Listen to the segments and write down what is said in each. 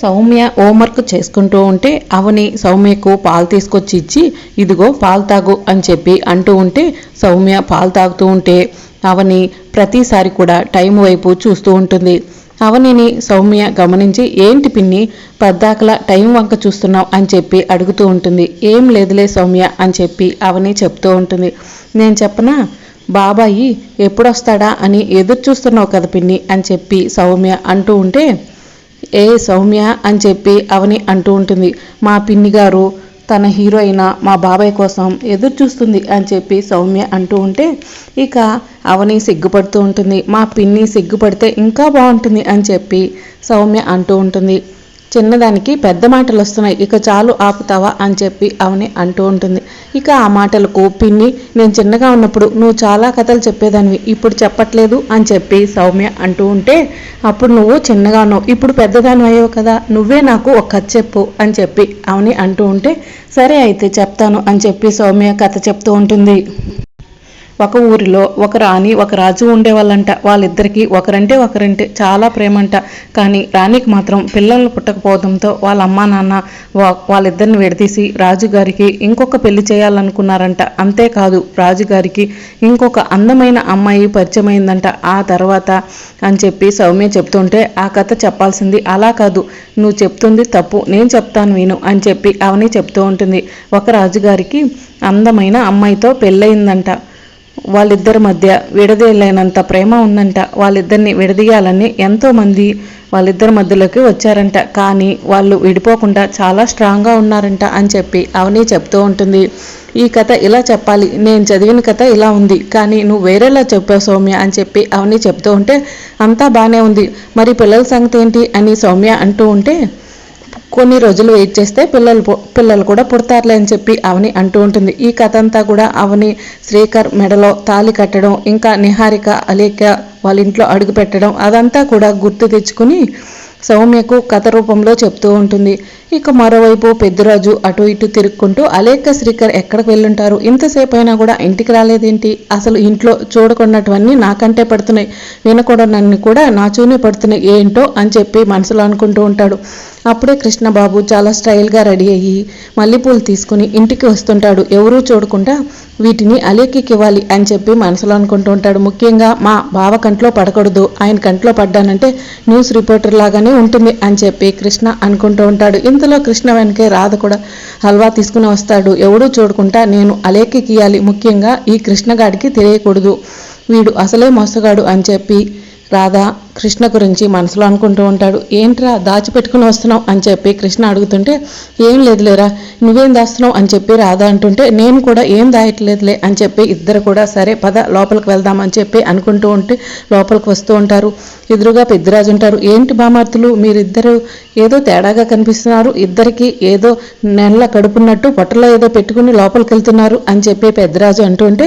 Soumya homework చేసుకుంటూ ఉంటే అవని సౌమ్యకు పాలు తీసుకొచ్చి ఇచ్చి ఇదిగో పాలు తాగు అని చెప్పి అంటూ ఉంటే సౌమ్య పాలు తాగుతూ ఉంటే అవని ప్రతిసారి కూడా టైం వైపు చూస్తూ ఉంటుంది. అవనిని సౌమ్య గమనించి ఏంటి పిన్ని పద్దాకల టైం వంక చూస్తున్నావు అని చెప్పి అడుగుతూ ఉంటుంది. ఏం లేదులే సౌమ్య అని చెప్పి అవని చెప్తూ ఉంటుంది. నేను చెప్పనా? బాబాయి ఎప్పుడొస్తాడా అని ఎదురు చూస్తున్నావు కదా పిన్ని అని చెప్పి సౌమ్య అంటూ ఉంటే ఏ సౌమ్య అని చెప్పి అవని అంటూ ఉంటుంది. మా పిన్ని గారు తన హీరో అయిన మా బాబాయ్ కోసం ఎదురు చూస్తుంది అని చెప్పి సౌమ్య అంటూ ఉంటే ఇక అవని సిగ్గుపడుతూ ఉంటుంది. మా పిన్ని సిగ్గుపడితే ఇంకా బాగుంటుంది అని చెప్పి సౌమ్య అంటూ ఉంటుంది. చిన్నదానికి పెద్ద మాటలు వస్తున్నాయి ఇక చాలు ఆపుతావా అని చెప్పి అవని అంటూ ఉంటుంది. ఇక ఆ మాటలకు పిన్ని నేను చిన్నగా ఉన్నప్పుడు నువ్వు చాలా కథలు చెప్పేదానివి ఇప్పుడు చెప్పట్లేదు అని చెప్పి సౌమ్య అంటూ ఉంటే అప్పుడు నువ్వు చిన్నగా ఉన్నావు ఇప్పుడు పెద్దదాని అయ్యావు కదా నువ్వే నాకు ఒక కథ చెప్పు అని చెప్పి అవని అంటూ ఉంటే సరే అయితే చెప్తాను అని చెప్పి సౌమ్య కథ చెప్తూ ఉంటుంది. ఒక ఊరిలో ఒక రాణి ఒక రాజు ఉండేవాళ్ళంట. వాళ్ళిద్దరికీ ఒకరంటే ఒకరంటే చాలా ప్రేమంట. కానీ రాణికి మాత్రం పిల్లలు పుట్టకపోవడంతో వాళ్ళ అమ్మా నాన్న వాళ్ళిద్దరిని విడదీసి రాజుగారికి ఇంకొక పెళ్ళి చేయాలనుకున్నారంట. అంతేకాదు రాజుగారికి ఇంకొక అందమైన అమ్మాయి పరిచయమైందంట. ఆ తర్వాత అని చెప్పి సౌమ్య చెప్తుంటే ఆ కథ చెప్పాల్సింది అలా కాదు. నువ్వు చెప్తుంది తప్పు నేను చెప్తాను విను అని చెప్పి అవని చెప్తూ ఉంటుంది. ఒక రాజుగారికి అందమైన అమ్మాయితో పెళ్ళయిందంట. వాళ్ళిద్దరి మధ్య విడదీయలేనంత ప్రేమ ఉందంట. వాళ్ళిద్దరిని విడదీయాలని ఎంతోమంది వాళ్ళిద్దరి మధ్యలోకి వచ్చారంట. కానీ వాళ్ళు విడిపోకుండా చాలా స్ట్రాంగ్గా ఉన్నారంట అని చెప్పి అవని చెప్తూ ఉంటుంది. ఈ కథ ఇలా చెప్పాలి. నేను చదివిన కథ ఇలా ఉంది. కానీ నువ్వు వేరేలా చెప్పావు సౌమ్య అని చెప్పి అవని చెప్తూ ఉంటే అంతా బాగానే ఉంది. మరి పిల్లల సంగతి ఏంటి అని సౌమ్య అంటూ ఉంటే కొన్ని రోజులు వెయిట్ చేస్తే పిల్లలు పిల్లలు కూడా పుడతారులే అని చెప్పి అవని అంటూ ఉంటుంది. ఈ కథ అంతా కూడా అవని శ్రీకర్ మెడలో తాలి కట్టడం ఇంకా నిహారిక అలేక వాళ్ళ ఇంట్లో అడుగు పెట్టడం అదంతా కూడా గుర్తు తెచ్చుకుని సౌమ్యకు కథ రూపంలో చెప్తూ ఉంటుంది. ఇక మరోవైపు పెద్దరాజు అటు ఇటు తిరుక్కుంటూ అలేక శ్రీకర్ ఎక్కడికి వెళ్ళుంటారు? ఇంతసేపు అయినా కూడా ఇంటికి రాలేదేంటి? అసలు ఇంట్లో చూడకున్నటువన్నీ నాకంటే పడుతున్నాయి. వినకూడనన్నీ కూడా నా చూనే పడుతున్నాయి. ఏంటో అని చెప్పి మనసులో అనుకుంటూ ఉంటాడు. అప్పుడే కృష్ణబాబు చాలా స్టైల్గా రెడీ అయ్యి మల్లెపూలు తీసుకుని ఇంటికి వస్తుంటాడు. ఎవరూ చూడకుండా వీటిని అలేకికి ఇవ్వాలి అని చెప్పి మనసులో అనుకుంటూ ఉంటాడు. ముఖ్యంగా మా బావ కంట్లో పడకూడదు. ఆయన కంట్లో పడ్డానంటే న్యూస్ రిపోర్టర్ లాగానే ఉంటుంది అని చెప్పి కృష్ణ అనుకుంటూ ఉంటాడు. ఇంతలో కృష్ణ వెనకే రాధ కూడా హల్వా తీసుకుని వస్తాడు. ఎవడూ చూడకుండా నేను అలేకికి ఇవ్వాలి ముఖ్యంగా ఈ కృష్ణగాడికి తెలియకూడదు. వీడు అసలే మోసగాడు అని చెప్పి రాధా కృష్ణ గురించి మనసులో అనుకుంటూ ఉంటాడు. ఏంట్రా దాచిపెట్టుకుని వస్తున్నావు? అని చెప్పి కృష్ణ అడుగుతుంటే ఏం లేదులేరా నువ్వేం దాస్తున్నావు? అని చెప్పి రాధ అంటుంటే నేను కూడా ఏం దాయట్లేదులే అని చెప్పి ఇద్దరు కూడా సరే పద లోపలికి వెళ్దాం అని చెప్పి అనుకుంటూ ఉంటే లోపలికి వస్తూ ఉంటారు. ఎదురుగా పెద్దరాజు ఉంటారు. ఏంటి బామార్తులు మీరిద్దరు ఏదో తేడాగా కనిపిస్తున్నారు. ఇద్దరికి ఏదో నెల కడుపున్నట్టు పొట్టలో ఏదో పెట్టుకుని లోపలికి వెళ్తున్నారు అని చెప్పి పెద్దరాజు అంటూ ఉంటే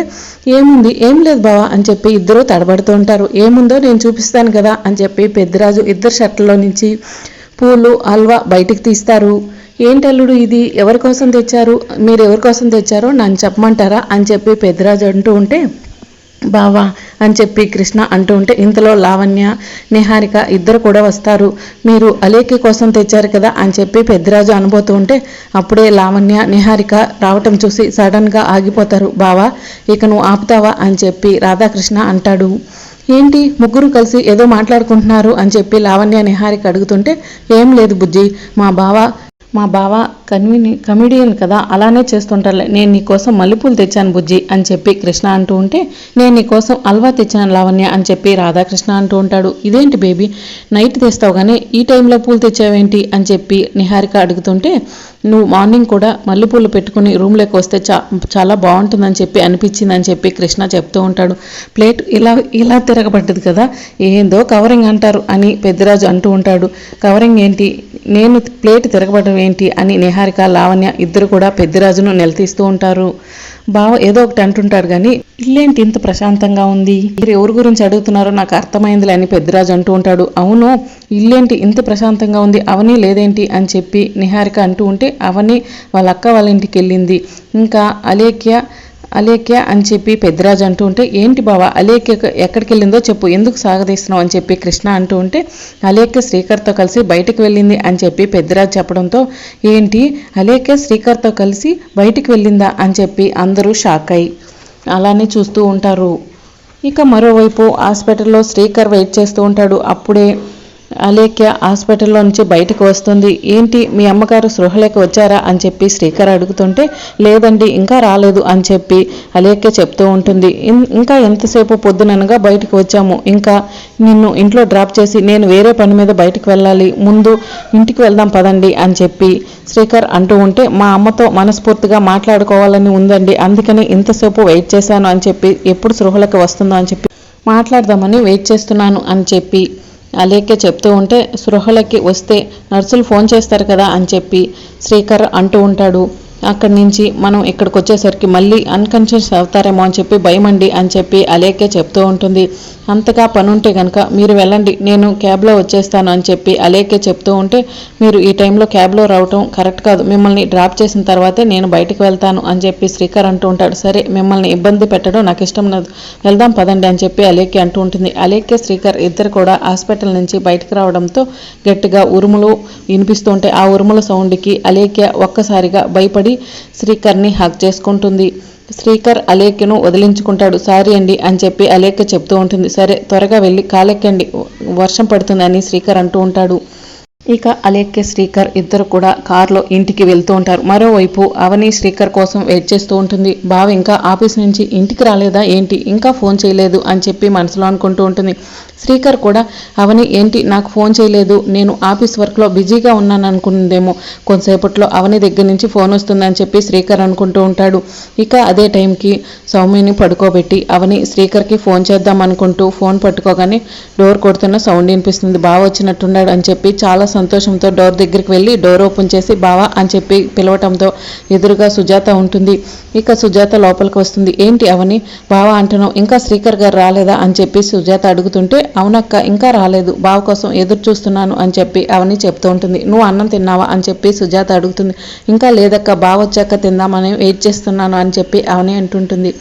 ఏముంది? ఏం లేదు బావా అని చెప్పి ఇద్దరు తడబడుతూ ఉంటారు. ఏముందో నేను చూపిస్తాను కదా అని చెప్పి పెద్దరాజు ఇద్దరు షర్ట్లలో నుంచి పూలు హల్వా బయటికి తీస్తారు. ఏంటి అల్లుడు ఇది? ఎవరి కోసం తెచ్చారు? మీరు ఎవరి కోసం తెచ్చారో నన్ను చెప్పమంటారా? అని చెప్పి పెద్దరాజు అంటూ ఉంటే బావా అని చెప్పి కృష్ణ అంటూ ఉంటే ఇంతలో లావణ్య నిహారిక ఇద్దరు కూడా వస్తారు. మీరు అలేఖి కోసం తెచ్చారు కదా? అని చెప్పి పెద్దరాజు అనబోతూ ఉంటే అప్పుడే లావణ్య నిహారిక రావటం చూసి సడన్గా ఆగిపోతారు. బావా ఇక నువ్వు ఆపుతావా? అని చెప్పి రాధాకృష్ణ అంటాడు. ఏంటి ముగ్గురు కలిసి ఏదో మాట్లాడుకుంటున్నారు అని చెప్పి లావణ్య నిహారిక అడుగుతుంటే ఏం లేదు బుజ్జి మా బావ మా బావ కన్వీని కమిడియన్ కదా అలానే చేస్తుంటారులే. నేను నీకోసం మల్లెపూలు తెచ్చాను బుజ్జి అని చెప్పి కృష్ణ అంటూ ఉంటే నేను నీకోసం అల్వా తెచ్చాను లావణ్య అని చెప్పి రాధాకృష్ణ అంటూ ఉంటాడు. ఇదేంటి బేబీ నైట్ తెస్తావు కానీ ఈ టైంలో పూలు తెచ్చావేంటి? అని చెప్పి నిహారిక అడుగుతుంటే నువ్వు మార్నింగ్ కూడా మల్లెపూలు పెట్టుకుని రూమ్లోకి వస్తే చా చాలా బాగుంటుందని చెప్పి అనిపించిందని చెప్పి కృష్ణ చెప్తూ ఉంటాడు. ప్లేట్ ఇలా ఇలా తిరగబడ్డది కదా ఏందో కవరింగ్ అంటారు అని పెద్దరాజు అంటూ ఉంటాడు. కవరింగ్ ఏంటి? నేను ప్లేట్ తిరగబడడం ఏంటి అని నిహారిక లావణ్య ఇద్దరు కూడా పెద్దరాజును నిలదీస్తూ ఉంటారు. బావ ఏదో ఒకటి అంటుంటాడు కానీ ఇల్లేంటి ఇంత ప్రశాంతంగా ఉంది? మీరు ఎవరి గురించి అడుగుతున్నారో నాకు అర్థమైందిలే అని పెద్దరాజు అంటూ ఉంటాడు. అవును ఇల్లేంటి ఇంత ప్రశాంతంగా ఉంది? అవని లేదేంటి? అని చెప్పి నిహారిక అంటూ ఉంటే అవని వాళ్ళ అక్క వాళ్ళ ఇంటికి వెళ్ళింది. ఇంకా అలేఖ్య అలేఖ్య అని చెప్పి పెద్దరాజు అంటూ ఉంటే ఏంటి బావా అలేఖ్య ఎక్కడికి వెళ్ళిందో చెప్పు ఎందుకు సాగదీస్తున్నావు? అని చెప్పి కృష్ణ అంటూ ఉంటే అలేఖ్య శ్రీకర్తో కలిసి బయటికి వెళ్ళింది అని చెప్పి పెద్దరాజు చెప్పడంతో ఏంటి అలేఖ్య శ్రీకర్తో కలిసి బయటికి వెళ్ళిందా? అని చెప్పి అందరూ షాక్ అయి అలానే చూస్తూ ఉంటారు. ఇక మరోవైపు హాస్పిటల్లో శ్రీకర్ వెయిట్ చేస్తూ ఉంటాడు. అప్పుడే అలేఖ్య హాస్పిటల్లో నుంచి బయటకు వస్తుంది. ఏంటి? మీ అమ్మగారు సృహలేక వచ్చారా? అని చెప్పి శ్రీకర్ అడుగుతుంటే లేదండి ఇంకా రాలేదు అని చెప్పి అలేఖ్య చెప్తూ ఉంటుంది. ఇంకా ఎంతసేపు పొద్దుననగా బయటకు వచ్చాము. ఇంకా నిన్ను ఇంట్లో డ్రాప్ చేసి నేను వేరే పని మీద బయటకు వెళ్ళాలి. ముందు ఇంటికి వెళ్దాం పదండి అని చెప్పి శ్రీకర్ అంటూ ఉంటే మా అమ్మతో మనస్ఫూర్తిగా మాట్లాడుకోవాలని ఉందండి. అందుకని ఇంతసేపు వెయిట్ చేశాను అని చెప్పి ఎప్పుడు సృహలకు వస్తుందో అని చెప్పి మాట్లాడదామని వెయిట్ చేస్తున్నాను అని చెప్పి అలేఖ్య చెప్తూ ఉంటే సృహలకి వస్తే నర్సులు ఫోన్ చేస్తారు కదా అని చెప్పి శ్రీకర్ అంటూ ఉంటాడు. అక్కడి నుంచి మనం ఇక్కడికి వచ్చేసరికి మళ్ళీ అన్కాన్షియస్ అవుతారేమో అని చెప్పి భయమండి అని చెప్పి అలేకే చెప్తూ ఉంటుంది. అంతగా పని ఉంటే కనుక మీరు వెళ్ళండి నేను క్యాబ్లో వచ్చేస్తాను అని చెప్పి అలేకే చెప్తూ ఉంటే మీరు ఈ టైంలో క్యాబ్లో రావటం కరెక్ట్ కాదు. మిమ్మల్ని డ్రాప్ చేసిన తర్వాతే నేను బయటకు వెళ్తాను అని చెప్పి శ్రీకర్ అంటూ ఉంటాడు. సరే మిమ్మల్ని ఇబ్బంది పెట్టడం నాకు ఇష్టం లేదు. వెళ్దాం పదండి అని చెప్పి అలేకే అంటూ ఉంటుంది. అలేకే శ్రీకర్ ఇద్దరు కూడా హాస్పిటల్ నుంచి బయటకు రావడంతో గట్టిగా ఉరుములు వినిపిస్తూ ఆ ఉరుముల సౌండ్కి అలేకే ఒక్కసారిగా భయపడి శ్రీకర్ని హక్ చేసుకుంటుంది. శ్రీకర్ అలేఖ్యను వదిలించుకుంటాడు. సారీ అండి అని చెప్పి అలేఖ్య చెప్తూ ఉంటుంది. సరే త్వరగా వెళ్ళి కాలెక్కండి. వర్షం పడుతుంది అని శ్రీకర్ అంటూ ఉంటాడు. ఇక అలేఖ్య శ్రీకర్ ఇద్దరు కూడా కారులో ఇంటికి వెళ్తూ ఉంటారు. మరోవైపు అవని శ్రీకర్ కోసం వెయిట్ చేస్తూ ఉంటుంది. బావ ఇంకా ఆఫీస్ నుంచి ఇంటికి రాలేదా? ఏంటి? ఇంకా ఫోన్ చేయలేదు అని చెప్పి మనసులో అనుకుంటూ ఉంటుంది. శ్రీకర్ కూడా అవని ఏంటి? నాకు ఫోన్ చేయలేదు. నేను ఆఫీస్ వర్క్లో బిజీగా ఉన్నాను అనుకుందేమో కొంతసేపట్లో అవని దగ్గర నుంచి ఫోన్ వస్తుందని చెప్పి శ్రీకర్ అనుకుంటూ ఉంటాడు. ఇక అదే టైంకి సౌమ్యని పడుకోబెట్టి అవని శ్రీకర్కి ఫోన్ చేద్దాం అనుకుంటూ ఫోన్ పట్టుకోగానే డోర్ కొడుతున్న సౌండ్ వినిపిస్తుంది. బావ వచ్చినట్టున్నాడు అని చెప్పి చాలా సంతోషంతో డోర్ దగ్గరికి వెళ్ళి డోర్ ఓపెన్ చేసి బావా అని చెప్పి పిలవటంతో ఎదురుగా సుజాత ఉంటుంది. ఇక సుజాత లోపలికి వస్తుంది. ఏంటి అవని? బావా అంటున్నావు. ఇంకా శ్రీకర్ గారు రాలేదా? అని చెప్పి సుజాత అడుగుతుంటే అవునక్క ఇంకా రాలేదు. బావ కోసం ఎదురు చూస్తున్నాను అని చెప్పి అవని చెప్తూ ఉంటుంది. నువ్వు అన్నం తిన్నావా? అని చెప్పి సుజాత అడుగుతుంది. ఇంకా లేదక్క బావ వచ్చాక తిందామని వెయిట్ చేస్తున్నాను అని చెప్పి అవని అంటుంటుంది.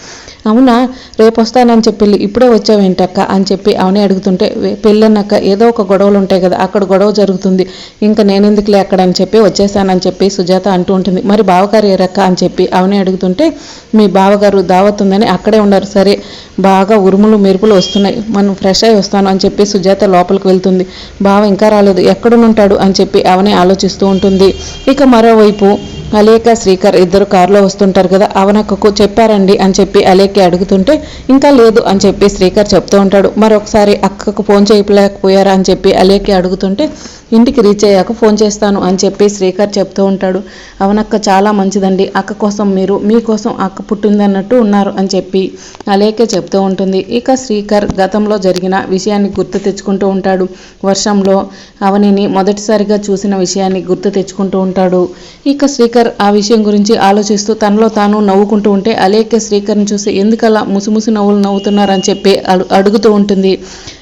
అవునా? రేపు వస్తానని చెప్పి ఇప్పుడే వచ్చావేంటక్క? అని చెప్పి అవని అడుగుతుంటే పెళ్ళన్నాక ఏదో ఒక గొడవలు ఉంటాయి కదా అక్కడ గొడవ జరుగుతుంది. ఇంకా నేనెందుకులే అక్కడ అని చెప్పి వచ్చేసానని చెప్పి సుజాత అంటూ ఉంటుంది. మరి బావగారు ఏరక్క అని చెప్పి అవని అడుగుతుంటే మీ బావగారు దావత్ ఉందని అక్కడే ఉన్నారు. సరే బాగా ఉరుములు మెరుపులు వస్తున్నాయి. మనం ఫ్రెష్ అయి వస్తాను అని చెప్పి సుజాత లోపలికి వెళ్తుంది. బావ ఇంకా రాలేదు. ఎక్కడుంటాడు అని చెప్పి అవనే ఆలోచిస్తూ ఉంటుంది. ఇక మరోవైపు అలేక శ్రీకర్ ఇద్దరు కారులో వస్తుంటారు కదా అవనక్కకు చెప్పారండి అని చెప్పి అలేఖ్య అడుగుతుంటే ఇంకా లేదు అని చెప్పి శ్రీకర్ చెప్తూ ఉంటాడు. మరొకసారి అక్కకు ఫోన్ చేయలేకపోయారా అని చెప్పి అలేఖ్య అడుగుతుంటే ఇంటికి రీచ్ అయ్యాక ఫోన్ చేస్తాను అని చెప్పి శ్రీకర్ చెప్తూ ఉంటాడు. అవనక్క చాలా మంచిదండి. అక్క కోసం మీరు మీకోసం అక్క పుట్టిందన్నట్టు ఉన్నారు అని చెప్పి అలేకే చెప్తూ ఉంటుంది. ఇక శ్రీకర్ గతంలో జరిగిన విషయాన్ని గుర్తు తెచ్చుకుంటూ ఉంటాడు. వర్షంలో అవనిని మొదటిసారిగా చూసిన విషయాన్ని గుర్తు తెచ్చుకుంటూ ఉంటాడు. ఇక శ్రీకర్ ఆ విషయం గురించి ఆలోచిస్తూ తనలో తాను నవ్వుకుంటూ ఉంటే అలేఖ్య శ్రీకర్ని చూసి ఎందుకలా ముసిముసి నవ్వులు నవ్వుతున్నారని చెప్పి అడు- అడుగుతూ ఉంటుంది.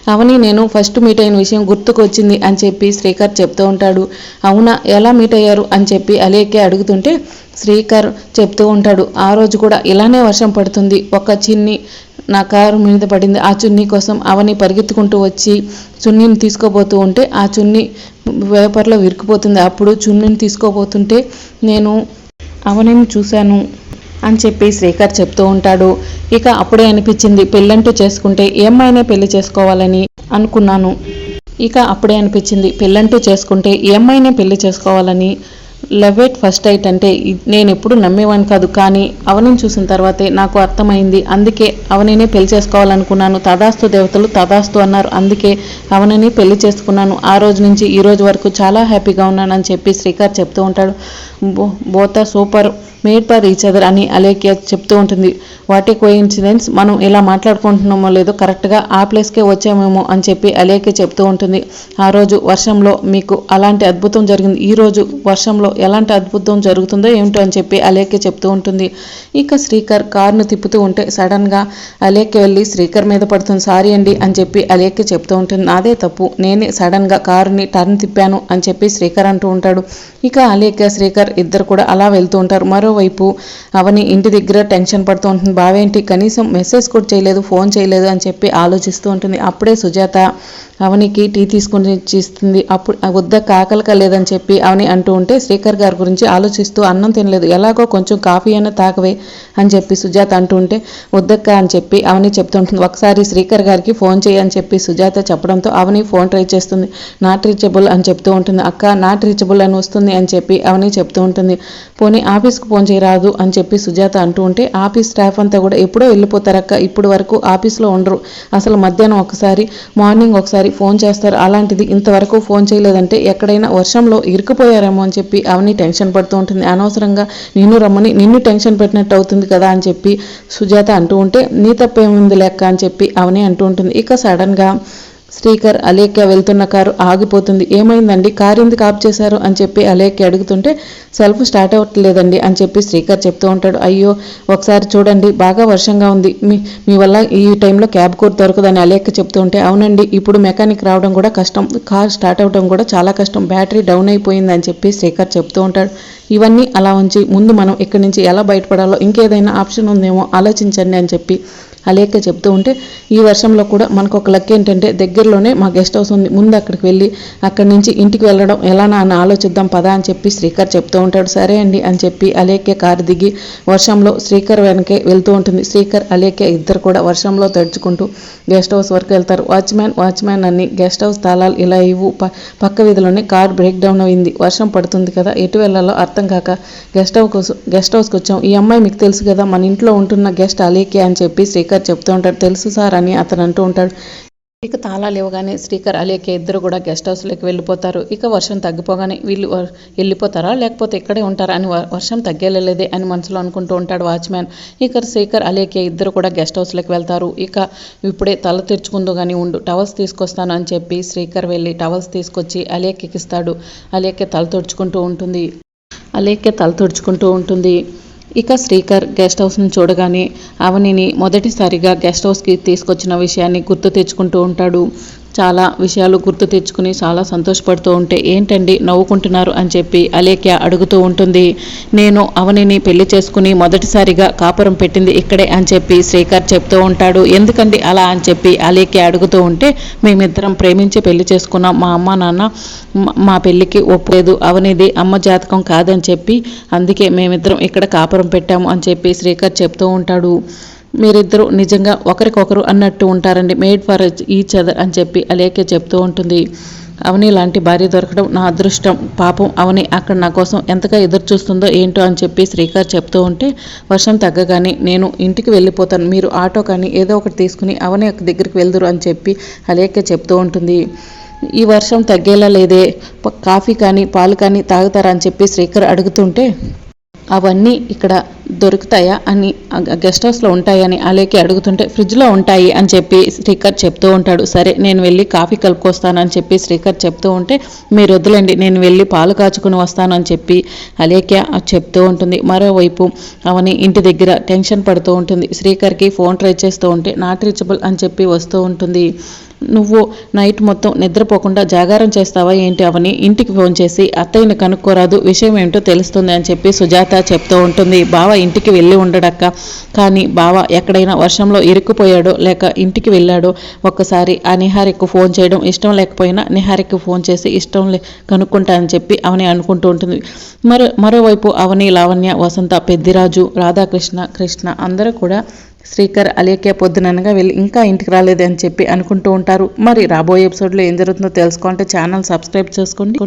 అవని నేను ఫస్ట్ మీట్ అయిన విషయం గుర్తుకు వచ్చింది అని చెప్పి శ్రీకర్ చెప్తూ ఉంటాడు. అవునా ఎలా మీట్ అయ్యారు అని చెప్పి అలేఖ్య అడుగుతుంటే శ్రీకర్ చెప్తూ ఉంటాడు. ఆ రోజు కూడా ఇలానే వర్షం పడుతుంది. ఒక చిన్ని నా కారు మీద పడింది. ఆ చున్నీ కోసం అవని పరిగెత్తుకుంటూ వచ్చి చున్నీని తీసుకోబోతూ ఉంటే ఆ చున్నీ వేపర్లో విరిగిపోతుంది. అప్పుడు చున్నీని తీసుకోబోతుంటే నేను అవనేమి చూశాను అని చెప్పి శ్రీకర్ చెప్తూ ఉంటాడు. ఇక అప్పుడే అనిపించింది పెళ్ళంటూ చేసుకుంటే ఏ అమ్మాయినే పెళ్ళి చేసుకోవాలని అనుకున్నాను. ఇక అప్పుడే అనిపించింది పెళ్ళంటూ చేసుకుంటే ఏ అమ్మాయినే పెళ్ళి చేసుకోవాలని లవ్ ఎట్ ఫస్ట్ ఎయిట్ అంటే నేను ఎప్పుడు నమ్మేవాడిని కాదు. కానీ అవనిని చూసిన తర్వాతే నాకు అర్థమైంది. అందుకే అవనినే పెళ్ళి చేసుకోవాలనుకున్నాను. తదాస్తు దేవతలు తదాస్తు అన్నారు. అందుకే అవనిని పెళ్ళి చేసుకున్నాను. ఆ రోజు నుంచి ఈ రోజు వరకు చాలా హ్యాపీగా ఉన్నానని చెప్పి శ్రీకార్ చెప్తూ ఉంటాడు. Both super made for each other అని అలేఖ్య చెప్తూ ఉంటుంది. వాటి కోయిన్సిడెన్స్ మనం ఇలా మాట్లాడుకుంటున్నామో లేదో కరెక్ట్గా ఆ ప్లేస్కే వచ్చామేమో అని చెప్పి అలేఖ్య చెప్తూ ఉంటుంది. ఆ రోజు వర్షంలో మీకు అలాంటి అద్భుతం జరిగింది. ఈ రోజు వర్షంలో ఎలాంటి అద్భుతం జరుగుతుందో ఏమిటో అని చెప్పి అలేఖ్య చెప్తూ ఉంటుంది. ఇక శ్రీకర్ కారును తిప్పుతూ ఉంటే సడన్గా అలేఖ్య వెళ్ళి శ్రీకర్ మీద పడుతుంది. సారీ అండి అని చెప్పి అలేఖ్య చెప్తూ ఉంటుంది. నాదే తప్పు. నేనే సడన్గా కారుని టర్న్ తిప్పాను అని చెప్పి శ్రీకర్ అంటూ ఉంటాడు. ఇక అలేఖ్య శ్రీకర్ శ్రీకర్ ఇద్దరు కూడా అలా వెళ్తూ ఉంటారు. మరోవైపు అవని ఇంటి దగ్గర టెన్షన్ పడుతూ ఉంటుంది. బావేంటి? కనీసం మెసేజ్ కూడా చేయలేదు ఫోన్ చేయలేదు అని చెప్పి ఆలోచిస్తూ ఉంటుంది. అప్పుడే సుజాత అవనికి టీ తీసుకుని ఇస్తుంది. అప్పుడు వద్ద కాకలక లేదని చెప్పి అవని అంటూ ఉంటే శ్రీకర్ గారి గురించి ఆలోచిస్తూ అన్నం తినలేదు. ఎలాగో కొంచెం కాఫీ అయినా తాకవే అని చెప్పి సుజాత అంటూ ఉంటే వద్దక్క అని చెప్పి అవని చెప్తూ ఉంటుంది. ఒకసారి శ్రీకర్ గారికి ఫోన్ చేయని అని చెప్పి సుజాత చెప్పడంతో అవని ఫోన్ ట్రై చేస్తుంది. నాట్ రీచబుల్ అని చెప్తూ ఉంటుంది. అక్క నాట్ రీచబుల్ అని వస్తుంది అని చెప్పి అవని చెప్తూ ఉంటుంది. పోనీ ఆఫీస్కి ఫోన్ చేయరాదు అని చెప్పి సుజాత అంటూ ఉంటే ఆఫీస్ స్టాఫ్ అంతా కూడా ఎప్పుడో వెళ్ళిపోతారక్క ఇప్పుడు వరకు ఆఫీస్లో ఉండరు. అసలు మధ్యాహ్నం ఒకసారి మార్నింగ్ ఒకసారి ఫోన్ చేస్తారు. అలాంటిది ఇంతవరకు ఫోన్ చేయలేదంటే ఎక్కడైనా వర్షంలో ఇరుకుపోయారేమో అని చెప్పి అవని టెన్షన్ పడుతూ ఉంటుంది. అనవసరంగా నిన్ను రమ్మని నిన్ను టెన్షన్ పెట్టినట్టు అవుతుంది కదా అని చెప్పి సుజాత అంటూ ఉంటే నీ తప్పేముంది లెక్క అని చెప్పి అవని అంటూ ఉంటుంది. ఇక సడన్గా శ్రీకర్ అలేఖ్య వెళ్తున్న కారు ఆగిపోతుంది. ఏమైందండి? కారు ఎందుకు ఆఫ్ చేశారు? అని చెప్పి అలేఖ్య అడుగుతుంటే సెల్ఫ్ స్టార్ట్ అవ్వట్లేదండి అని చెప్పి శ్రీకర్ చెప్తూ ఉంటాడు. అయ్యో ఒకసారి చూడండి బాగా వర్షంగా ఉంది. మీ మీ వల్ల ఈ టైంలో క్యాబ్ కూడా దొరకదని అలేఖ్య చెప్తూ ఉంటే అవునండి ఇప్పుడు మెకానిక్ రావడం కూడా కష్టం. కార్ స్టార్ట్ అవ్వడం కూడా చాలా కష్టం. బ్యాటరీ డౌన్ అయిపోయింది అని చెప్పి శ్రీకర్ చెప్తూ ఉంటాడు. ఇవన్నీ అలా ఉంచి ముందు మనం ఇక్కడి నుంచి ఎలా బయటపడాలో ఇంకేదైనా ఆప్షన్ ఉందేమో ఆలోచించండి అని చెప్పి అలేఖ్య చెప్తూ ఉంటే ఈ వర్షంలో కూడా మనకు ఒక లక్ ఏంటంటే దగ్గరలోనే మా గెస్ట్ హౌస్ ఉంది. ముందు అక్కడికి వెళ్ళి అక్కడి నుంచి ఇంటికి వెళ్ళడం ఎలానా అని ఆలోచిద్దాం పదా అని చెప్పి శ్రీకర్ చెప్తూ ఉంటాడు. సరే అండి అని చెప్పి అలేఖ్య కారు దిగి వర్షంలో శ్రీకర్ వెనకే వెళ్తూ ఉంటుంది. శ్రీకర్ అలేఖ్య ఇద్దరు కూడా వర్షంలో తడుచుకుంటూ గెస్ట్ హౌస్ వరకు వెళ్తారు. వాచ్మ్యాన్ వాచ్మ్యాన్ అని గెస్ట్ హౌస్ తాళాలు ఇలా ఇవ్వు. పక్క వీధిలోనే కార్ బ్రేక్ డౌన్ అయింది. వర్షం పడుతుంది కదా ఎటు వెళ్ళాలో అర్థం కాక గెస్ట్ హౌస్ గెస్ట్ హౌస్కి వచ్చాం. ఈ అమ్మాయి మీకు తెలుసు కదా మన ఇంట్లో ఉంటున్న గెస్ట్ అలేఖ్య అని చెప్పి శ్రీకర్ చెప్తూ ఉంటాడు తెలుసు సార్ అని అతను అంటూ ఉంటాడు. ఇక తాళాలు ఇవ్వగానే శ్రీకర్ అలేఖ్య ఇద్దరు కూడా గెస్ట్ హౌస్లోకి వెళ్ళిపోతారు. ఇక వర్షం తగ్గిపోగానే వీళ్ళు వెళ్ళిపోతారా? లేకపోతే ఇక్కడే ఉంటారా అని వ- వర్షం తగ్గేలేదే అని మనసులో అనుకుంటూ ఉంటాడు వాచ్మ్యాన్. ఇక శ్రీకర్ అలేఖ్య ఇద్దరు కూడా గెస్ట్ హౌస్లోకి వెళ్తారు. ఇక ఇప్పుడే తల తెరుచుకుందో కానీ ఉండు టవల్స్ తీసుకొస్తాను అని చెప్పి శ్రీకర్ వెళ్ళి టవల్స్ తీసుకొచ్చి అలేఖ్యకి ఇస్తాడు అలేఖ్య తల తుడుచుకుంటూ ఉంటుంది. అలేఖ్య తల తుడుచుకుంటూ ఉంటుంది. ఇక శ్రీకర్ గెస్ట్ హౌస్ని చూడగానే అవనిని మొదటిసారిగా గెస్ట్ హౌస్కి తీసుకొచ్చిన విషయాన్ని గుర్తు తెచ్చుకుంటూ ఉంటాడు. చాలా విషయాలు గుర్తు తెచ్చుకుని చాలా సంతోషపడుతూ ఉంటే ఏంటండి నవ్వుకుంటున్నారు అని చెప్పి అలేఖ్య అడుగుతూ ఉంటుంది. నేను అవనిని పెళ్ళి చేసుకుని మొదటిసారిగా కాపురం పెట్టింది ఇక్కడే అని చెప్పి శ్రీకర్ చెప్తూ ఉంటాడు. ఎందుకండి అలా అని చెప్పి అలేఖ్య అడుగుతూ ఉంటే మేమిద్దరం ప్రేమించి పెళ్ళి చేసుకున్నాం. మా అమ్మ నాన్న మా- పెళ్ళికి పెళ్ళికి అవనిది అమ్మ జాతకం కాదని చెప్పి అందుకే మేమిద్దరం ఇక్కడ కాపురం పెట్టాము అని చెప్పి శ్రీకర్ చెప్తూ ఉంటాడు. మీరిద్దరూ నిజంగా ఒకరికొకరు అన్నట్టు ఉంటారండి. మేడ్ ఫర్ ఈచ్ అదర్ అని చెప్పి అలేఖ్య చెప్తూ ఉంటుంది. అవని లాంటి భార్య దొరకడం నా అదృష్టం. పాపం అవని అక్కడ నా కోసం ఎంతగా ఎదురు చూస్తుందో ఏంటో అని చెప్పి శ్రీకర్ చెప్తూ ఉంటే వర్షం తగ్గగానే నేను ఇంటికి వెళ్ళిపోతాను. మీరు ఆటో కానీ ఏదో ఒకటి తీసుకుని అవని ఒక దగ్గరికి వెళ్దురు అని చెప్పి అలేఖ్య చెప్తూ ఉంటుంది. ఈ వర్షం తగ్గేలా లేదే. కాఫీ కానీ పాలు కానీ తాగుతారా అని చెప్పి శ్రీకర్ అడుగుతుంటే అవన్నీ ఇక్కడ దొరుకుతాయా అని గెస్ట్ హౌస్లో ఉంటాయని అలేకి అడుగుతుంటే ఫ్రిడ్జ్లో ఉంటాయి అని చెప్పి శ్రీకర్ చెప్తూ ఉంటాడు. సరే నేను వెళ్ళి కాఫీ కలుపుకొస్తాను అని చెప్పి శ్రీకర్ చెప్తూ ఉంటే మీరు వద్దులేండి నేను వెళ్ళి పాలు కాచుకుని వస్తాను అని చెప్పి అలేఖ్య చెప్తూ ఉంటుంది. మరోవైపు అవని ఇంటి దగ్గర టెన్షన్ పడుతూ ఉంటుంది. శ్రీకర్కి ఫోన్ ట్రై చేస్తూ ఉంటే నాట్ రీచబుల్ అని చెప్పి వస్తూ ఉంటుంది. నువ్వు నైట్ మొత్తం నిద్రపోకుండా జాగారం చేస్తావా ఏంటి అవని ఇంటికి ఫోన్ చేసి అత్తయ్యని కనుక్కోరాదు విషయం ఏంటో తెలుస్తుంది అని చెప్పి సుజాత చెప్తూ ఉంటుంది. బావ ఇంటికి వెళ్ళి ఉండడక్క. కానీ బావ ఎక్కడైనా వర్షంలో ఇరుక్కుపోయాడో లేక ఇంటికి వెళ్ళాడో ఒక్కసారి ఆ నిహారికు ఫోన్ చేయడం ఇష్టం లేకపోయినా నిహారికి ఫోన్ చేసి ఇష్టం లే కనుక్కుంటానని చెప్పి అవని అనుకుంటూ ఉంటుంది. మరో మరోవైపు అవని లావణ్య వసంత పెద్దిరాజు రాధాకృష్ణ కృష్ణ అందరూ కూడా శ్రీకర్ అలేఖ్య పొద్దుననగా వెళ్ళి ఇంకా ఇంటికి రాలేదు అని చెప్పి అనుకుంటూ ఉంటారు. మరి రాబోయే ఎపిసోడ్లో ఏం జరుగుతుందో తెలుసుకుంటే ఛానల్ సబ్స్క్రైబ్ చేసుకోండి.